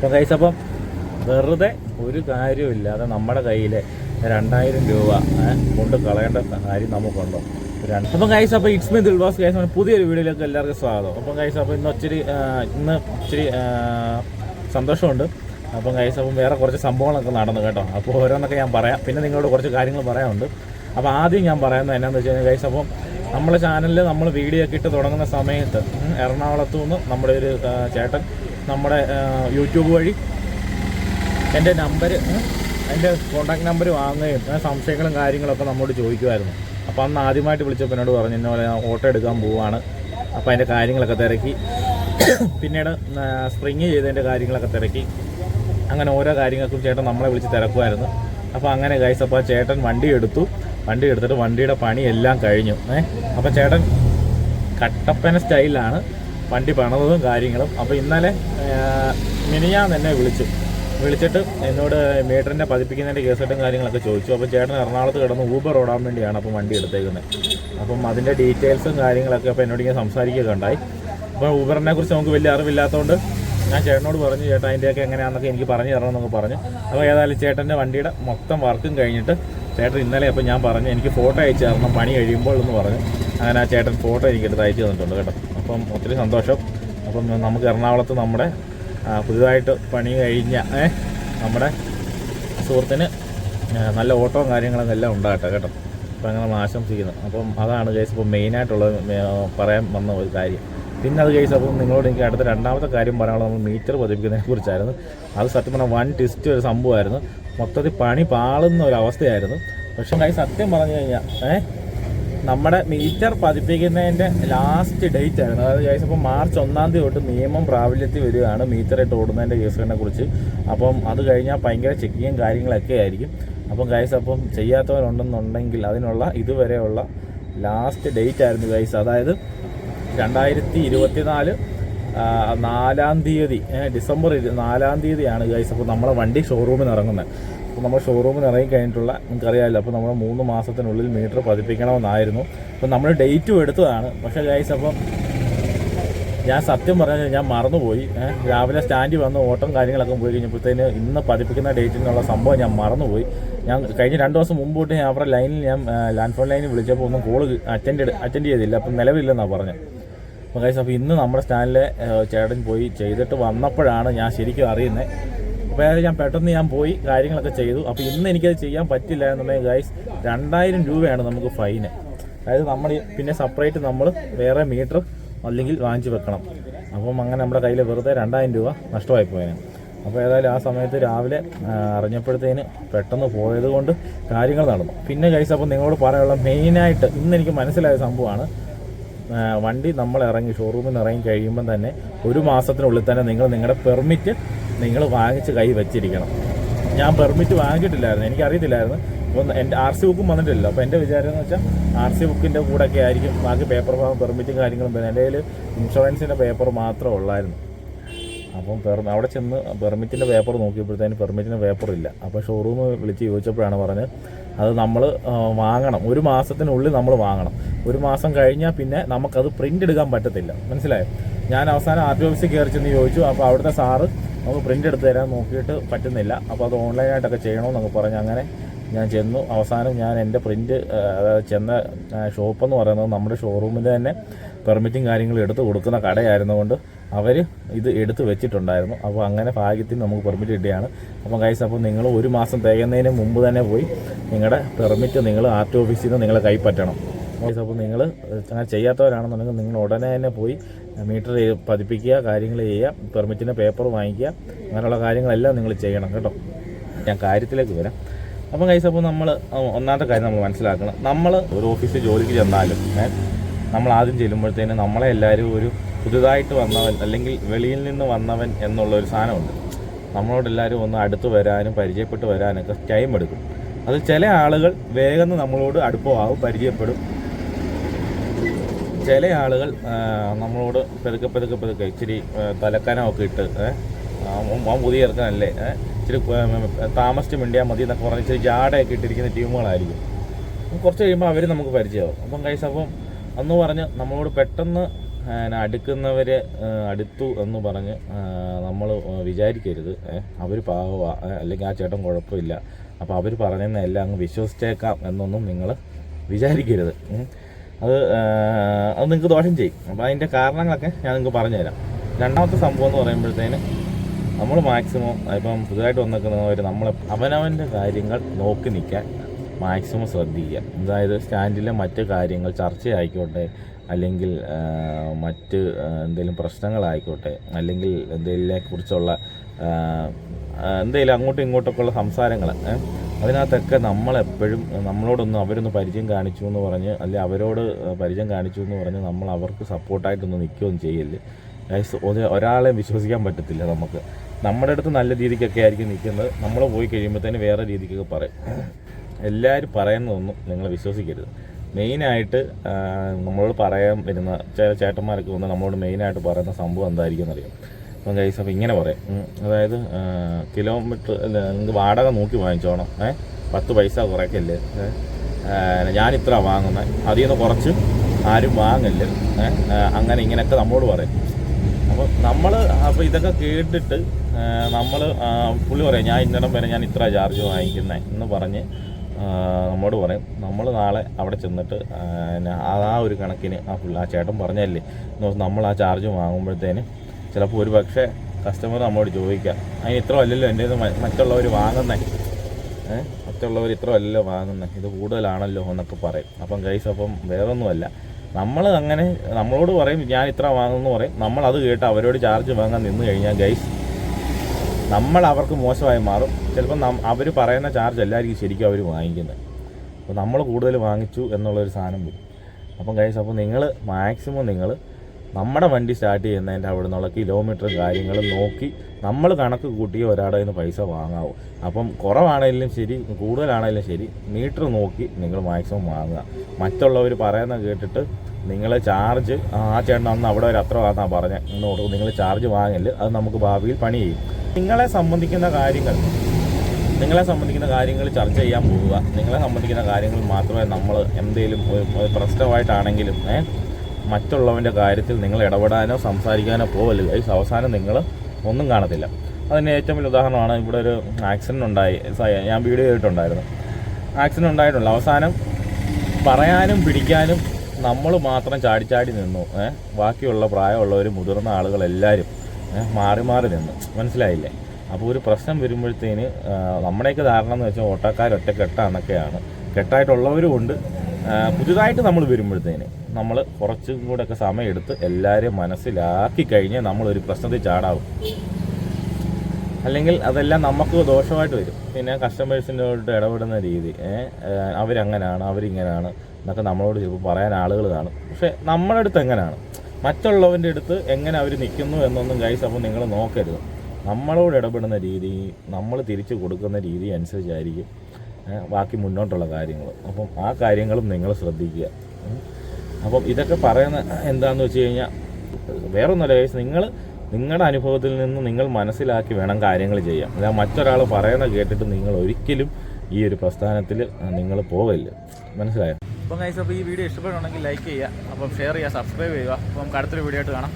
അപ്പം കൈസ് അപ്പം വെറുതെ ഒരു കാര്യമില്ലാതെ നമ്മുടെ കയ്യിലെ രണ്ടായിരം രൂപ കൊണ്ട് കളയേണ്ട കാര്യം നമുക്കുണ്ടോ? രണ്ട്. അപ്പം കൈസ് അപ്പോൾ ഇറ്റ്സ് മീ ദിൽവാസ് കൈസ് പുതിയൊരു വീഡിയോയിലേക്ക് എല്ലാവർക്കും സ്വാഗതം. അപ്പം കൈസ് അപ്പോൾ ഇന്ന് ഒത്തിരി ഇന്ന് ഒത്തിരി സന്തോഷമുണ്ട്. അപ്പം കൈസ് അപ്പം വേറെ കുറച്ച് സംഭവങ്ങളൊക്കെ നടന്നു കേട്ടോ. അപ്പോൾ ഓരോന്നൊക്കെ ഞാൻ പറയാം. പിന്നെ നിങ്ങളോട് കുറച്ച് കാര്യങ്ങൾ പറയാനുണ്ട്. അപ്പോൾ ആദ്യം ഞാൻ പറയുന്നത് എന്നാന്ന് വെച്ച് കഴിഞ്ഞാൽ കൈസ് അപ്പം നമ്മളെ ചാനലിൽ നമ്മൾ വീഡിയോ ഒക്കെ ഇട്ട് തുടങ്ങുന്ന സമയത്ത് എറണാകുളത്തു നിന്ന് നമ്മുടെ ഒരു ചേട്ടൻ നമ്മുടെ യൂട്യൂബ് വഴി എന്റെ നമ്പർ എന്റെ കോൺടാക്ട് നമ്പർ വാങ്ങുകയും സംശയങ്ങളും കാര്യങ്ങളൊക്കെ നമ്മോട് ചോദിക്കുമായിരുന്നു. അപ്പോൾ അന്ന് ആദ്യമായിട്ട് വിളിച്ചപ്പോൾ എന്നോട് പറഞ്ഞു എന്നോട് ഞാൻ ഓട്ടോ എടുക്കാൻ പോവുകയാണ് അപ്പോൾ അതിന്റെ കാര്യങ്ങളൊക്കെ തിരക്കി. പിന്നീട് സ്പ്രിങ് ചെയ്തതിന്റെ കാര്യങ്ങളൊക്കെ തിരക്കി. അങ്ങനെ ഓരോ കാര്യങ്ങൾക്കും ചേട്ടൻ നമ്മളെ വിളിച്ച് തിരക്കുമായിരുന്നു. അപ്പോൾ അങ്ങനെ ഗൈസ് അപ്പോൾ ചേട്ടൻ വണ്ടി എടുത്തു. വണ്ടി എടുത്തിട്ട് വണ്ടിയുടെ പണി എല്ലാം കഴിഞ്ഞു. ഏഹ് അപ്പോൾ ചേട്ടൻ കട്ടപ്പന സ്റ്റൈലിലാണ് വണ്ടി പണതും കാര്യങ്ങളും. അപ്പോൾ ഇന്നലെ മിനിയാന്ന് എന്നെ വിളിച്ചു. വിളിച്ചിട്ട് എന്നോട് മീറ്ററിന്റെ പതിപ്പിക്കുന്നതിന്റെ കേസെട്ടും കാര്യങ്ങളൊക്കെ ചോദിച്ചു. അപ്പോൾ ചേട്ടൻ എറണാകുളത്ത് കിടന്ന് ഊബർ ഓടാൻ വേണ്ടിയാണ് അപ്പം വണ്ടി എടുത്തേക്കുന്നത് അപ്പം അതിന്റെ ഡീറ്റെയിൽസും കാര്യങ്ങളൊക്കെ അപ്പോൾ എന്നോട് ഇങ്ങനെ സംസാരിക്കുകയൊക്കെ ഉണ്ടായി അപ്പോൾ ഊബറിനെ കുറിച്ച് നമുക്ക് വലിയ അറിവില്ലാത്തതുകൊണ്ട് ഞാൻ ചേട്ടനോട് പറഞ്ഞു ചേട്ടാ അതിന്റെയൊക്കെ എങ്ങനെയാണെന്നൊക്കെ എനിക്ക് പറഞ്ഞു തരണം തരണമെന്നൊക്കെ പറഞ്ഞു. അപ്പോൾ ഏതായാലും ചേട്ടന്റെ വണ്ടിയുടെ മൊത്തം വർക്കും കഴിഞ്ഞിട്ട് ചേട്ടൻ ഇന്നലെ അപ്പോൾ ഞാൻ പറഞ്ഞു എനിക്ക് ഫോട്ടോ അയച്ചു തരണം പണി കഴിയുമ്പോൾ എന്ന് പറഞ്ഞു. അങ്ങനെ ആ ചേട്ടൻ ഫോട്ടോ എനിക്ക് എടുത്ത് അയച്ചു തന്നിട്ടുണ്ട് കേട്ടോ. അപ്പം ഒത്തിരി സന്തോഷം. അപ്പം നമുക്ക് എറണാകുളത്ത് നമ്മുടെ പുതുതായിട്ട് പണി കഴിഞ്ഞ നമ്മുടെ സുഹൃത്തിന് നല്ല ഓട്ടവും കാര്യങ്ങളൊക്കെ എല്ലാം ഉണ്ടാകട്ടെ കേട്ടോ. അപ്പം അങ്ങനെ നമ്മൾ ആശംസിക്കുന്നു. അപ്പം അതാണ് കേസ് ഇപ്പം മെയിനായിട്ടുള്ള പറയാൻ വന്ന ഒരു കാര്യം. പിന്നെ അത് കേസ് അപ്പം നിങ്ങളോട് എനിക്ക് അടുത്ത രണ്ടാമത്തെ കാര്യം പറയാനുള്ളത് നമ്മൾ മീറ്റർ പതിപ്പിക്കുന്നതിനെ കുറിച്ചായിരുന്നു. അത് സത്യം പറഞ്ഞാൽ വൺ ടിസ്റ്റ് ഒരു സംഭവമായിരുന്നു. മൊത്തത്തിൽ പണി പാളുന്ന ഒരു അവസ്ഥയായിരുന്നു. പക്ഷേ കൈ സത്യം പറഞ്ഞു കഴിഞ്ഞാൽ ഏഹ് നമ്മുടെ മീറ്റർ പതിപ്പിക്കുന്നതിന്റെ ലാസ്റ്റ് ഡേറ്റ് ആണ്. അതായത് കേസ് ഇപ്പോൾ മാർച്ച് ഒന്നാം തീയതി തൊട്ട് നിയമം പ്രാബല്യത്തിൽ വരികയാണ് മീറ്റർ ഇട്ട് ഓടുന്നതിന്റെ കേസുകളെ കുറിച്ച്. അപ്പം അത് കഴിഞ്ഞാൽ ഭയങ്കര ചെക്കിങ്ങും കാര്യങ്ങളൊക്കെ ആയിരിക്കും. അപ്പം ഗൈസ് അപ്പം ചെയ്യാത്തവരുണ്ടെന്നുണ്ടെങ്കിൽ അതിനുള്ള ഇതുവരെയുള്ള ലാസ്റ്റ് ഡേറ്റ് ആയിരുന്നു ഗൈസ് അതായത് രണ്ടായിരത്തി ഇരുപത്തിനാല് നാലാം തീയതി ഡിസംബർ നാലാം തീയതിയാണ് ഗൈസ് അപ്പോൾ നമ്മളെ വണ്ടി ഷോറൂമിൽ നിന്ന് ഇറങ്ങുന്നത്. അപ്പോൾ നമ്മൾ ഷോറൂമിൽ ഇറങ്ങി കഴിഞ്ഞിട്ടുള്ള നിങ്ങൾക്കറിയാമല്ലോ അപ്പോൾ നമ്മൾ മൂന്ന് മാസത്തിനുള്ളിൽ മീറ്റർ പതിപ്പിക്കണമെന്നായിരുന്നു. അപ്പോൾ നമ്മൾ ഡേറ്റും എടുത്തതാണ്. പക്ഷേ ഗൈസ് അപ്പം ഞാൻ സത്യം പറഞ്ഞാൽ ഞാൻ മറന്നുപോയി. രാവിലെ സ്റ്റാൻഡിൽ വന്ന് ഓട്ടം കാര്യങ്ങളൊക്കെ പോയി കഴിഞ്ഞപ്പോഴത്തേന് ഇന്ന് പതിപ്പിക്കുന്ന ഡേറ്റിനുള്ള സംഭവം ഞാൻ മറന്നുപോയി. ഞാൻ കഴിഞ്ഞ രണ്ട് ദിവസം മുമ്പോട്ട് ഞാൻ അവരുടെ ലൈനിൽ ഞാൻ ലാൻഡ് ഫോൺ ലൈനിൽ വിളിച്ചപ്പോൾ ഒന്നും കോൾ അറ്റൻഡ് അറ്റൻഡ് ചെയ്തില്ല. അപ്പം നിലവില്ലെന്നാണ് പറഞ്ഞത് അപ്പോൾ കൈസ് അപ്പോൾ ഇന്ന് നമ്മുടെ സ്റ്റാൻഡിലെ ചേട്ടൻ പോയി ചെയ്തിട്ട് വന്നപ്പോഴാണ് ഞാൻ ശരിക്കും അറിയുന്നത് അപ്പോൾ അതായത് ഞാൻ പെട്ടെന്ന് ഞാൻ പോയി കാര്യങ്ങളൊക്കെ ചെയ്തു. അപ്പോൾ ഇന്ന് എനിക്കത് ചെയ്യാൻ പറ്റില്ല എന്നുണ്ടെങ്കിൽ ഗൈസ് രണ്ടായിരം രൂപയാണ് നമുക്ക് ഫൈന് അതായത് നമ്മൾ പിന്നെ സെപ്പറേറ്റ് നമ്മൾ വേറെ മീറ്റർ അല്ലെങ്കിൽ വാങ്ങിച്ച് വെക്കണം. അപ്പം അങ്ങനെ നമ്മുടെ കയ്യിൽ വെറുതെ രണ്ടായിരം രൂപ നഷ്ടമായി പോയേനെ. അപ്പോൾ ഏതായാലും ആ സമയത്ത് രാവിലെ അറിഞ്ഞപ്പോഴത്തേന് പെട്ടെന്ന് പോയത് കൊണ്ട് കാര്യങ്ങൾ നടന്നു. പിന്നെ ഗൈസ് അപ്പോൾ നിങ്ങളോട് പറയാനുള്ള മെയിനായിട്ട് ഇന്ന് എനിക്ക് മനസ്സിലായ സംഭവമാണ് വണ്ടി നമ്മൾ ഇറങ്ങി ഷോറൂമിൽ നിന്ന് ഇറങ്ങി കഴിയുമ്പം തന്നെ ഒരു മാസത്തിനുള്ളിൽ തന്നെ നിങ്ങൾ നിങ്ങളുടെ പെർമിറ്റ് നിങ്ങൾ വാങ്ങിച്ച് കൈ വെച്ചിരിക്കണം. ഞാൻ പെർമിറ്റ് വാങ്ങിയിട്ടില്ലായിരുന്നു എനിക്കറിയത്തില്ലായിരുന്നു. അപ്പോൾ എന്റെ ആർ സി ബുക്കും വന്നിട്ടില്ല അപ്പോൾ എന്റെ വിചാരം എന്ന് വെച്ചാൽ ആർ സി ബുക്കിന്റെ കൂടെ ഒക്കെ ആയിരിക്കും ബാക്കി പേപ്പർ പെർമിറ്റും കാര്യങ്ങളും പിന്നെ എന്റെ കയ്യിൽ ഇൻഷുറൻസിന്റെ പേപ്പർ മാത്രമേ ഉള്ളായിരുന്നു. അപ്പം പെർ അവിടെ ചെന്ന് പെർമിറ്റിന്റെ പേപ്പർ നോക്കിയപ്പോഴത്തേന് പെർമിറ്റിന്റെ പേപ്പർ ഇല്ല. അപ്പോൾ ഷോറൂം വിളിച്ച് ചോദിച്ചപ്പോഴാണ് പറഞ്ഞത് അത് നമ്മൾ വാങ്ങണം. ഒരു മാസത്തിനുള്ളിൽ നമ്മൾ വാങ്ങണം. ഒരു മാസം കഴിഞ്ഞാൽ പിന്നെ നമുക്കത് പ്രിന്റ് എടുക്കാൻ പറ്റത്തില്ല. മനസ്സിലായോ? ഞാൻ അവസാനം ആർ ടി ഓഫീസിൽ കയറി ചെന്ന് ചോദിച്ചു. അപ്പോൾ അവിടുത്തെ സാറ് നമുക്ക് പ്രിന്റ് എടുത്ത് തരാൻ നോക്കിയിട്ട് പറ്റുന്നില്ല. അപ്പോൾ അത് ഓൺലൈനായിട്ടൊക്കെ ചെയ്യണമെന്നൊക്കെ പറഞ്ഞ് അങ്ങനെ ഞാൻ ചെന്നു. അവസാനം ഞാൻ എന്റെ പ്രിന്റ് അതായത് ചെന്ന ഷോപ്പെന്ന് പറയുന്നത് നമ്മുടെ ഷോറൂമിൽ തന്നെ പെർമിറ്റും കാര്യങ്ങളും എടുത്ത് കൊടുക്കുന്ന കടയായിരുന്നുകൊണ്ട് അവർ ഇത് എടുത്ത് വെച്ചിട്ടുണ്ടായിരുന്നു. അപ്പോൾ അങ്ങനെ ഭാഗ്യത്തിന് നമുക്ക് പെർമിറ്റ് കിട്ടിയാണ്. അപ്പം കൈസ് അപ്പോൾ നിങ്ങൾ ഒരു മാസം തികയുന്നതിന് മുമ്പ് തന്നെ പോയി നിങ്ങളുടെ പെർമിറ്റ് നിങ്ങൾ ആർ ടി ഓഫീസിൽ നിന്ന് നിങ്ങളെ കൈപ്പറ്റണം. അപ്പോൾ നിങ്ങൾ അങ്ങനെ ചെയ്യാത്തവരാണെന്നുണ്ടെങ്കിൽ നിങ്ങൾ ഉടനെ തന്നെ പോയി മീറ്റർ പതിപ്പിക്കുക കാര്യങ്ങൾ ചെയ്യുക പെർമിറ്റിന്റെ പേപ്പർ വാങ്ങിക്കുക അങ്ങനെയുള്ള കാര്യങ്ങളെല്ലാം നിങ്ങൾ ചെയ്യണം കേട്ടോ. ഞാൻ കാര്യത്തിലേക്ക് വരാം. അപ്പം കൈസ് അപ്പോൾ നമ്മൾ ഒന്നാമത്തെ കാര്യം നമ്മൾ മനസ്സിലാക്കണം. നമ്മൾ ഒരു ഓഫീസിൽ ജോലിക്ക് ചെന്നാലും നമ്മൾ ആദ്യം ചെല്ലുമ്പോഴത്തേന് നമ്മളെ എല്ലാവരും ഒരു പുതുതായിട്ട് വന്നവൻ അല്ലെങ്കിൽ വെളിയിൽ നിന്ന് വന്നവൻ എന്നുള്ള ഒരു സാധനമുണ്ട്. നമ്മളോട് എല്ലാവരും ഒന്ന് അടുത്ത് വരാനും പരിചയപ്പെട്ട് വരാനൊക്കെ ടൈം എടുക്കും. അത് ചില ആളുകൾ വേഗം നമ്മളോട് അടുപ്പമാവും പരിചയപ്പെടും. ചില ആളുകൾ നമ്മളോട് പെതുക്കെ പെതുക്കെ പെതുക്കെ ഇച്ചിരി തലക്കനമൊക്കെ ഇട്ട് ആ, പുതിയ ഇറക്കാനല്ലേ ഇച്ചിരി താമസിച്ച് മിണ്ടിയാൽ മതി എന്നൊക്കെ പറഞ്ഞ് ഇച്ചിരി ജാടയൊക്കെ ഇട്ടിരിക്കുന്ന ടീമുകളായിരിക്കും. കുറച്ച് കഴിയുമ്പോൾ അവർ നമുക്ക് പരിചയമാവും. അപ്പം കൈസ് അപ്പം അന്ന് പറഞ്ഞ് നമ്മളോട് പെട്ടെന്ന് അടുക്കുന്നവർ അടുത്തു എന്ന് പറഞ്ഞ് നമ്മൾ വിചാരിക്കരുത് അവർ പാവ അല്ലെങ്കിൽ ആ ചേട്ടൻ കുഴപ്പമില്ല. അപ്പോൾ അവർ പറഞ്ഞതെല്ലാം അങ്ങ് വിശ്വസിച്ചേക്കാം എന്നൊന്നും നിങ്ങൾ വിചാരിക്കരുത്. അത് അത് നിങ്ങൾക്ക് ദോഷം ചെയ്യും. അപ്പോൾ അതിന്റെ കാരണങ്ങളൊക്കെ ഞാൻ നിങ്ങൾക്ക് പറഞ്ഞുതരാം. രണ്ടാമത്തെ സംഭവം എന്ന് പറയുമ്പോഴത്തേന് നമ്മൾ മാക്സിമം ഇപ്പം പുതുതായിട്ട് വന്നിരിക്കുന്നവർ നമ്മൾ അവനവന്റെ കാര്യങ്ങൾ നോക്കി നിൽക്കാൻ മാക്സിമം ശ്രദ്ധിക്കുക. അതായത് സ്റ്റാൻഡിലെ മറ്റ് കാര്യങ്ങൾ ചർച്ചയായിക്കോട്ടെ അല്ലെങ്കിൽ മറ്റ് എന്തെങ്കിലും പ്രശ്നങ്ങളായിക്കോട്ടെ അല്ലെങ്കിൽ എന്തെങ്കിലും കുറിച്ചുള്ള എന്തെങ്കിലും അങ്ങോട്ടും ഇങ്ങോട്ടൊക്കെ ഉള്ള സംസാരങ്ങൾ അതിനകത്തൊക്കെ നമ്മളെപ്പോഴും നമ്മളോടൊന്ന് അവരൊന്ന് പരിചയം കാണിച്ചു എന്ന് പറഞ്ഞ് അല്ലെ അവരോട് പരിചയം കാണിച്ചു എന്ന് പറഞ്ഞ് നമ്മൾ അവർക്ക് സപ്പോർട്ടായിട്ടൊന്നും നിൽക്കുകയൊന്നും ചെയ്യൽ. ഒരാളെ വിശ്വസിക്കാൻ പറ്റത്തില്ല നമുക്ക്. നമ്മുടെ അടുത്ത് നല്ല രീതിക്കൊക്കെ ആയിരിക്കും നിൽക്കുന്നത്. നമ്മൾ പോയി കഴിയുമ്പോഴത്തേന് വേറെ രീതിക്കൊക്കെ പറയും. എല്ലാവരും പറയുന്നതൊന്നും നിങ്ങൾ വിശ്വസിക്കരുത്. മെയിനായിട്ട് നമ്മളോട് പറയാൻ വരുന്ന ചില ചേട്ടന്മാരൊക്കെ വന്ന് നമ്മളോട് മെയിനായിട്ട് പറയുന്ന സംഭവം എന്തായിരിക്കും എന്നറിയാം. അപ്പം അപ്പോൾ അപ്പം ഇങ്ങനെ പറയും. അതായത് കിലോമീറ്റർ നിങ്ങൾക്ക് വാടക നോക്കി വാങ്ങിച്ചോണം. ഏ പത്ത് പൈസ കുറയ്ക്കല്ലേ? ഞാൻ ഇത്ര വാങ്ങുന്നത് അതിൽ നിന്ന് കുറച്ച് ആരും വാങ്ങല്ല്? അങ്ങനെ ഇങ്ങനെയൊക്കെ നമ്മളോട് പറയും. അപ്പോൾ നമ്മൾ അപ്പോൾ ഇതൊക്കെ കേട്ടിട്ട് നമ്മൾ പുള്ളി പറയാം ഞാൻ ഇന്നിടം വരെ ഞാൻ ഇത്ര ചാർജ് വാങ്ങിക്കുന്നത് എന്ന് പറഞ്ഞ് നമ്മോട് പറയും. നമ്മൾ നാളെ അവിടെ ചെന്നിട്ട് ആ ഒരു കണക്കിന് ആ പുള്ളി ആ ചേട്ടൻ പറഞ്ഞല്ലേ നമ്മൾ ആ ചാർജ് വാങ്ങുമ്പോഴത്തേന് ചിലപ്പോൾ ഒരു പക്ഷേ കസ്റ്റമർ നമ്മളോട് ചോദിക്കാം അതിന് ഇത്ര അല്ലല്ലോ എന്റെ മറ്റുള്ളവർ വാങ്ങുന്നത് മറ്റുള്ളവർ ഇത്ര അല്ലല്ലോ വാങ്ങുന്നത് ഇത് കൂടുതലാണല്ലോ എന്നൊക്കെ പറയും. അപ്പം ഗൈസ് അപ്പം വേറൊന്നുമല്ല. നമ്മൾ അങ്ങനെ നമ്മളോട് പറയും ഞാൻ ഇത്ര വാങ്ങുമെന്ന് പറയും. നമ്മൾ അത് കേട്ട് അവരോട് ചാർജ് വാങ്ങാൻ നിന്ന് കഴിഞ്ഞാൽ ഗൈസ് നമ്മൾ അവർക്ക് മോശമായി മാറും. ചിലപ്പം അവർ പറയുന്ന ചാർജ് എല്ലാവർക്കും ശരിക്കും അവർ വാങ്ങിക്കുന്നത്. അപ്പോൾ നമ്മൾ കൂടുതൽ വാങ്ങിച്ചു എന്നുള്ളൊരു സാധനം വരും. അപ്പം ഗൈസ് അപ്പോൾ നിങ്ങൾ മാക്സിമം നിങ്ങൾ നമ്മുടെ വണ്ടി സ്റ്റാർട്ട് ചെയ്യുന്നതിന്റെ അവിടെ നിന്നുള്ള കിലോമീറ്ററും കാര്യങ്ങളും നോക്കി നമ്മൾ കണക്ക് കൂട്ടി കയ്യിൽ നിന്ന് പൈസ വാങ്ങാവും. അപ്പം കുറവാണെങ്കിലും ശരി കൂടുതലാണെങ്കിലും ശരി മീറ്റർ നോക്കി നിങ്ങൾ മാക്സിമം വാങ്ങുക. മറ്റുള്ളവർ പറയുന്ന കേട്ടിട്ട് നിങ്ങൾ ചാർജ് ആ ചേട്ടൻ അന്ന് അവിടെ ഒരു അത്ര ആണെന്നാണ് പറഞ്ഞത് ഇന്നോട് നിങ്ങൾ ചാർജ് വാങ്ങില്ല അത് നമുക്ക് ഭാവിയിൽ പണി ചെയ്യും. നിങ്ങളെ സംബന്ധിക്കുന്ന കാര്യങ്ങൾ നിങ്ങളെ സംബന്ധിക്കുന്ന കാര്യങ്ങൾ ചർച്ച ചെയ്യാൻ പോവുക. നിങ്ങളെ സംബന്ധിക്കുന്ന കാര്യങ്ങൾ മാത്രമേ നമ്മൾ എന്തെങ്കിലും പ്രശ്നമായിട്ടാണെങ്കിലും മറ്റുള്ളവന്റെ കാര്യത്തിൽ നിങ്ങൾ ഇടപെടാനോ സംസാരിക്കാനോ പോവല്ല. ഗൈസ് അവസാനം നിങ്ങൾ ഒന്നും കാണത്തില്ല. അതിന് ഏറ്റവും വലിയ ഉദാഹരണമാണ് ഇവിടെ ഒരു ആക്സിഡന്റ് ഉണ്ടായി. ഞാൻ വീഡിയോ ചെയ്തിട്ടുണ്ടായിരുന്നു. ആക്സിഡന്റ് ഉണ്ടായിട്ടുള്ള അവസാനം പറയാനും പിടിക്കാനും നമ്മൾ മാത്രം ചാടി ചാടി നിന്നു. ബാക്കിയുള്ള പ്രായമുള്ളവർ മുതിർന്ന ആളുകളെല്ലാവരും മാറി മാറി നിന്നു. മനസ്സിലായില്ലേ? അപ്പോൾ ഒരു പ്രശ്നം വരുമ്പോഴത്തേന് നമ്മുടെയൊക്കെ ധാരണ എന്ന് വെച്ചാൽ ഓട്ടക്കാരൊറ്റ കെട്ടാന്നൊക്കെയാണ് കെട്ടായിട്ടുള്ളവരും ഉണ്ട്. പുതുതായിട്ട് നമ്മൾ വരുമ്പോഴത്തേന്. നമ്മൾ കുറച്ചും കൂടെ ഒക്കെ സമയം എടുത്ത് എല്ലാവരെയും മനസ്സിലാക്കി കഴിഞ്ഞാൽ ഒരു പ്രശ്നത്തിൽ ചാടാവും. അല്ലെങ്കിൽ അതെല്ലാം നമുക്ക് ദോഷമായിട്ട് വരും. പിന്നെ കസ്റ്റമേഴ്സിനോട് ഇടപെടുന്ന രീതി അവരങ്ങനാണ് അവരിങ്ങനെയാണ് എന്നൊക്കെ നമ്മളോട് ചിലപ്പോൾ പറയാൻ ആളുകൾ കാണും. പക്ഷേ നമ്മുടെ അടുത്ത് എങ്ങനെയാണ് മറ്റുള്ളവന്റെ അടുത്ത് എങ്ങനെ അവർ നിൽക്കുന്നു എന്നൊന്നും ഗൈസ് അപ്പോൾ നിങ്ങൾ നോക്കരുത്. നമ്മളോട് ഇടപെടുന്ന രീതി നമ്മൾ തിരിച്ചു കൊടുക്കുന്ന രീതി അനുസരിച്ചായിരിക്കും ബാക്കി മുന്നോട്ടുള്ള കാര്യങ്ങൾ. അപ്പം ആ കാര്യങ്ങളും നിങ്ങൾ ശ്രദ്ധിക്കുക. അപ്പം ഇതൊക്കെ പറയുന്ന എന്താണെന്ന് വെച്ച് കഴിഞ്ഞാൽ വേറൊന്നുമല്ല കേസ് നിങ്ങൾ നിങ്ങളുടെ അനുഭവത്തിൽ നിന്ന് നിങ്ങൾ മനസ്സിലാക്കി വേണം കാര്യങ്ങൾ ചെയ്യാം അല്ല മറ്റൊരാൾ പറയുന്ന കേട്ടിട്ട് നിങ്ങൾ ഒരിക്കലും ഈ ഒരു പ്രസ്ഥാനത്തിൽ നിങ്ങൾ പോകല്ല് മനസ്സിലായോ? അപ്പം ഗൈസ് അപ്പോൾ ഈ വീഡിയോ ഇഷ്ടപ്പെടുകയാണെങ്കിൽ ലൈക്ക് ചെയ്യുക അപ്പം ഷെയർ ചെയ്യുക സബ്സ്ക്രൈബ് ചെയ്യുക. അപ്പം നമുക്ക് അടുത്തൊരു വീഡിയോ ആയിട്ട് കാണാം.